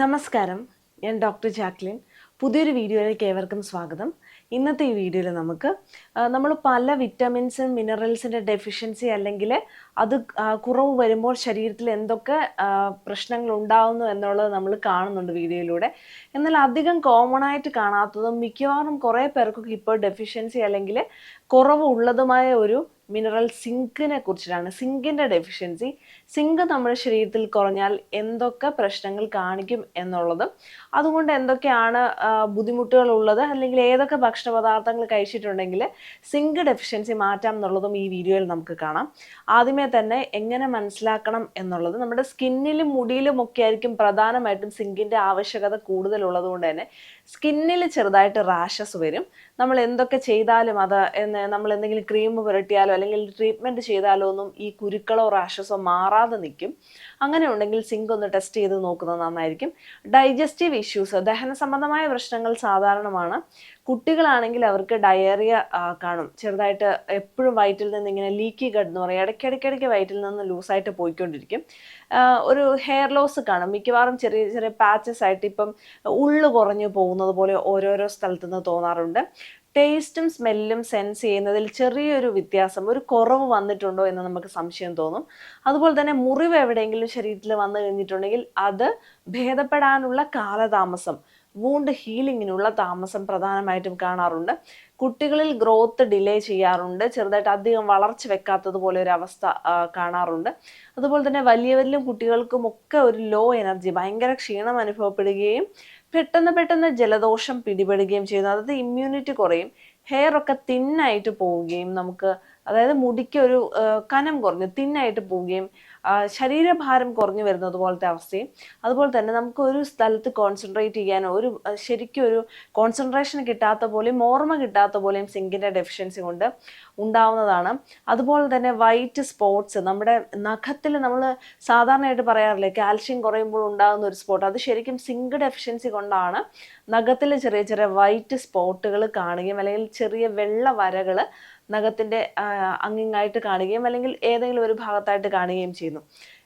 നമസ്കാരം. ഞാൻ doctor Jacqueline. പുതിയൊരു വീഡിയോയിലേക്ക് ഏവർക്കും സ്വാഗതം. ഇന്നത്തെ ഈ വീഡിയോയിൽ നമുക്ക് നമ്മൾ പല വിറ്റമിൻസും മിനറൽസിന്റെ ഡെഫിഷ്യൻസി അല്ലെങ്കിൽ അത് കുറവ് വരുമ്പോൾ ശരീരത്തിൽ എന്തൊക്കെ പ്രശ്നങ്ങൾ ഉണ്ടാകുന്നു എന്നുള്ളത് നമ്മൾ കാണുന്നുണ്ട് വീഡിയോയിലൂടെ. എന്നാൽ അധികം കോമൺ ആയിട്ട് കാണാത്തതും മിക്കവാറും കുറേ പേർക്കൊക്കെ ഇപ്പോൾ ഡെഫിഷ്യൻസി അല്ലെങ്കിൽ കുറവ് ഉള്ളതുമായ ഒരു മിനറൽ സിങ്കിനെ കുറിച്ചിട്ടാണ്. സിങ്കിന്റെ ഡെഫിഷ്യൻസി സിങ്ക് നമ്മുടെ ശരീരത്തിൽ കുറഞ്ഞാൽ എന്തൊക്കെ പ്രശ്നങ്ങൾ കാണിക്കും എന്നുള്ളതും. അതുകൊണ്ട് എന്തൊക്കെയാണ് ബുദ്ധിമുട്ടുകൾ ഉള്ളത് അല്ലെങ്കിൽ ഏതൊക്കെ ഭക്ഷണ പദാർത്ഥങ്ങൾ കഴിച്ചിട്ടുണ്ടെങ്കിൽ സിങ്ക് ഡെഫിഷ്യൻസി മാറ്റാം എന്നുള്ളതും ഈ വീഡിയോയിൽ നമുക്ക് കാണാം. ആദ്യമേ തന്നെ എങ്ങനെ മനസ്സിലാക്കണം എന്നുള്ളത്. നമ്മുടെ സ്കിന്നിലും മുടിയിലും ഒക്കെ ആയിരിക്കും പ്രധാനമായിട്ടും സിങ്കിന്റെ ആവശ്യകത കൂടുതലുള്ളത് കൊണ്ട് തന്നെ സ്കിന്നിൽ ചെറുതായിട്ട് റാഷസ് വരും. നമ്മൾ എന്തൊക്കെ ചെയ്താലും അത് എന്ന് നമ്മൾ എന്തെങ്കിലും ക്രീം പുരട്ടിയാലോ അല്ലെങ്കിൽ ട്രീറ്റ്മെന്റ് ചെയ്താലോ ഒന്നും ഈ കുരുക്കളോ റാഷസോ മാറാതെ നിൽക്കും. അങ്ങനെ ഉണ്ടെങ്കിൽ സിങ്ക് ഒന്ന് ടെസ്റ്റ് ചെയ്ത് നോക്കുന്നത് നന്നായിരിക്കും. ഡൈജസ്റ്റീവ് ഇഷ്യൂസ് ദഹന സംബന്ധമായ പ്രശ്നങ്ങൾ സാധാരണമാണ്. കുട്ടികളാണെങ്കിൽ അവർക്ക് ഡയറിയ കാണും. ചെറുതായിട്ട് എപ്പോഴും വയറ്റിൽ നിന്ന് ഇങ്ങനെ ലീക്കി ഗഡ് എന്ന് പറയും. ഇടയ്ക്കിടയ്ക്കിടയ്ക്ക് വയറ്റിൽ നിന്ന് ലൂസായിട്ട് പോയിക്കൊണ്ടിരിക്കും. ഒരു ഹെയർ ലോസ് കാണും. മിക്കവാറും ചെറിയ ചെറിയ പാച്ചസ് ആയിട്ട് ഇപ്പം ഉള്ളു കുറഞ്ഞു പോകുന്നത് പോലെ ഓരോരോ സ്ഥലത്തു നിന്ന് തോന്നാറുണ്ട്. ടേസ്റ്റും സ്മെല്ലും സെൻസ് ചെയ്യുന്നതിൽ ചെറിയൊരു വ്യത്യാസം ഒരു കുറവ് വന്നിട്ടുണ്ടോ എന്ന് നമുക്ക് സംശയം തോന്നും. അതുപോലെ തന്നെ മുറിവ് എവിടെയെങ്കിലും ശരീരത്തിൽ വന്നു കഴിഞ്ഞിട്ടുണ്ടെങ്കിൽ അത് ഭേദപ്പെടാനുള്ള കാലതാമസം വൂണ്ട് ഹീലിങ്ങിനുള്ള താമസം പ്രധാനമായിട്ടും കാണാറുണ്ട്. കുട്ടികളിൽ ഗ്രോത്ത് ഡിലേ ചെയ്യാറുണ്ട്. ചെറുതായിട്ട് അധികം വളർച്ച വെക്കാത്തത് പോലെ ഒരു അവസ്ഥ കാണാറുണ്ട്. അതുപോലെ തന്നെ വലിയവരിലും കുട്ടികൾക്കും ഒക്കെ ഒരു ലോ എനർജി ഭയങ്കര ക്ഷീണം അനുഭവപ്പെടുകയും പെട്ടെന്ന് പെട്ടെന്ന് ജലദോഷം പിടിപെടുകയും ചെയ്യുന്നു. അതായത് ഇമ്മ്യൂണിറ്റി കുറയും. ഹെയർ ഒക്കെ തിന്നായിട്ട് പോവുകയും നമുക്ക് അതായത് മുടിക്ക് ഒരു കനം കുറഞ്ഞ് തിന്നായിട്ട് പോവുകയും ശരീരഭാരം കുറഞ്ഞു വരുന്നത് പോലത്തെ അവസ്ഥയും അതുപോലെ തന്നെ നമുക്ക് ഒരു സ്ഥലത്ത് കോൺസെൻട്രേറ്റ് ചെയ്യാനോ ഒരു ശരിക്കും ഒരു കോൺസെൻട്രേഷൻ കിട്ടാത്ത പോലെയും ഓർമ്മ കിട്ടാത്ത പോലെയും സിങ്കിന്റെ ഡെഫിഷ്യൻസി കൊണ്ട് ഉണ്ടാവുന്നതാണ്. അതുപോലെ തന്നെ വൈറ്റ് സ്പോട്ട്സ് നമ്മുടെ നഖത്തിൽ നമ്മൾ സാധാരണയായിട്ട് പറയാറില്ലേ കാൽഷ്യം കുറയുമ്പോൾ ഉണ്ടാകുന്ന ഒരു സ്പോട്ട് അത് ശരിക്കും സിങ്ക് ഡെഫിഷ്യൻസി കൊണ്ടാണ് നഖത്തിൽ ചെറിയ ചെറിയ വൈറ്റ് സ്പോട്ടുകൾ കാണുകയും അല്ലെങ്കിൽ ചെറിയ വെള്ള വരകൾ നഖത്തിന്റെ അങ്ങിങ്ങായിട്ട് കാണുകയും അല്ലെങ്കിൽ ഏതെങ്കിലും ഒരു ഭാഗത്തായിട്ട് കാണുകയും ചെയ്യുന്നു.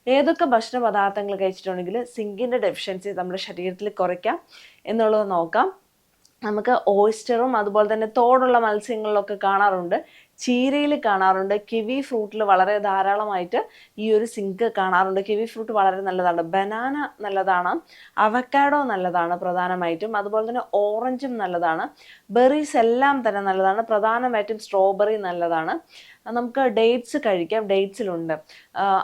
ഏതൊക്കെ ഭക്ഷണ പദാർത്ഥങ്ങൾ കഴിച്ചിട്ടുണ്ടെങ്കിൽ സിങ്കിന്റെ ഡെഫിഷ്യൻസി നമ്മുടെ ശരീരത്തിൽ കുറയ്ക്കാം എന്നുള്ളത് നോക്കാം. നമുക്ക് ഓയിസ്റ്ററും അതുപോലെ തന്നെ തോടുള്ള മത്സ്യങ്ങളിലൊക്കെ കാണാറുണ്ട്. ചീരയിൽ കാണാറുണ്ട്. കിവി ഫ്രൂട്ടിൽ വളരെ ധാരാളമായിട്ട് ഈ ഒരു സിങ്ക് കാണാറുണ്ട്. കിവി ഫ്രൂട്ട് വളരെ നല്ലതാണ്. ബനാന നല്ലതാണ്. അവക്കാഡോ നല്ലതാണ് പ്രധാനമായിട്ടും. അതുപോലെ തന്നെ ഓറഞ്ചും നല്ലതാണ്. ബെറീസ് എല്ലാം തന്നെ നല്ലതാണ്. പ്രധാനമായിട്ടും സ്ട്രോബെറി നല്ലതാണ്. നമുക്ക് ഡേറ്റ്സ് കഴിക്കാം. ഡേറ്റ്സിലുണ്ട്.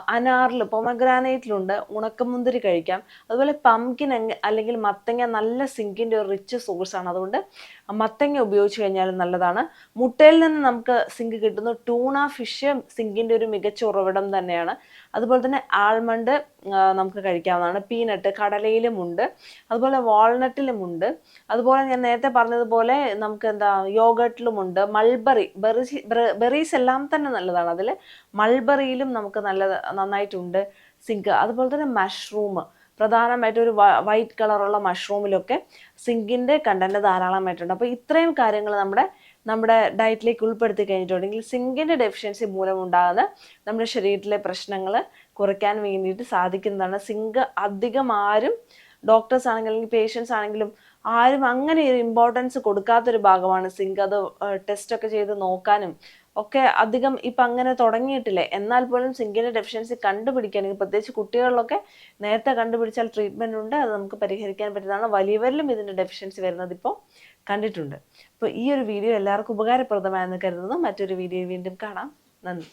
അനാറിൽ പൊമഗ്രാനൈറ്റിലുണ്ട്. ഉണക്കമുന്തിരി കഴിക്കാം. അതുപോലെ പംകിൻ അല്ലെങ്കിൽ മത്തങ്ങ നല്ല സിങ്കിന്റെ ഒരു റിച്ച് സോഴ്സാണ്. അതുകൊണ്ട് മത്തങ്ങ ഉപയോഗിച്ച് കഴിഞ്ഞാൽ നല്ലതാണ്. മുട്ടയിൽ നിന്ന് നമുക്ക് സിങ്ക് കിട്ടുന്നു. ടൂണ ഫിഷ് സിങ്കിന്റെ ഒരു മികച്ച ഉറവിടം തന്നെയാണ്. അതുപോലെ തന്നെ ആൽമണ്ട് നമുക്ക് കഴിക്കാവുന്നതാണ്. പീനട്ട് കടലയിലുമുണ്ട് അതുപോലെ വാൾനട്ടിലുമുണ്ട് അതുപോലെ ഞാൻ നേരത്തെ പറഞ്ഞതുപോലെ നമുക്ക് എന്താ യോഗട്ടിലുമുണ്ട് മൾബറി ബെറി ബെറീസ് എല്ലാം തന്നെ നല്ലതാണ്. അതിൽ മൾബറിയിലും നമുക്ക് നല്ല നന്നായിട്ടുണ്ട് സിങ്ക് അതുപോലെ തന്നെ മഷ്റൂം പ്രധാനമായിട്ടും ഒരു വൈറ്റ് കളറുള്ള മഷ്റൂമിലൊക്കെ സിങ്കിന്റെ കണ്ടന്റ് ധാരാളമായിട്ടുണ്ട്. അപ്പോൾ ഇത്രയും കാര്യങ്ങൾ നമ്മുടെ നമ്മുടെ ഡയറ്റിലേക്ക് ഉൾപ്പെടുത്തി കഴിഞ്ഞിട്ടുണ്ടെങ്കിൽ സിങ്കിന്റെ ഡെഫിഷ്യൻസി മൂലമുണ്ടാകുന്ന നമ്മുടെ ശരീരത്തിലെ പ്രശ്നങ്ങൾ കുറയ്ക്കാൻ വേണ്ടിയിട്ട് സാധിക്കുന്നതാണ്. സിങ്ക് അധികം ആരും ഡോക്ടേഴ്സ് ആണെങ്കിലും പേഷ്യൻസ് ആണെങ്കിലും ആരും അങ്ങനെ ഒരു ഇമ്പോർട്ടൻസ് കൊടുക്കാത്തൊരു ഭാഗമാണ് സിങ്ക് അത് ടെസ്റ്റൊക്കെ ചെയ്ത് നോക്കാനും ഒക്കെ അധികം ഇപ്പം അങ്ങനെ തുടങ്ങിയിട്ടില്ലേ? എന്നാൽ പോലും സിങ്കിന്റെ ഡെഫിഷ്യൻസി കണ്ടുപിടിക്കുകയാണെങ്കിൽ പ്രത്യേകിച്ച് കുട്ടികളിലൊക്കെ നേരത്തെ കണ്ടുപിടിച്ചാൽ ട്രീറ്റ്മെന്റ് ഉണ്ട് അത് നമുക്ക് പരിഹരിക്കാൻ പറ്റുന്നതാണ്. വലിയവരിലും ഇതിന്റെ ഡെഫിഷ്യൻസി വരുന്നത് ഇപ്പോൾ കണ്ടിട്ടുണ്ട്. അപ്പോൾ ഈ ഒരു വീഡിയോ എല്ലാവർക്കും ഉപകാരപ്രദമായെന്ന് കരുതുന്നു. മറ്റൊരു വീഡിയോ വീണ്ടും കാണാം. നന്ദി.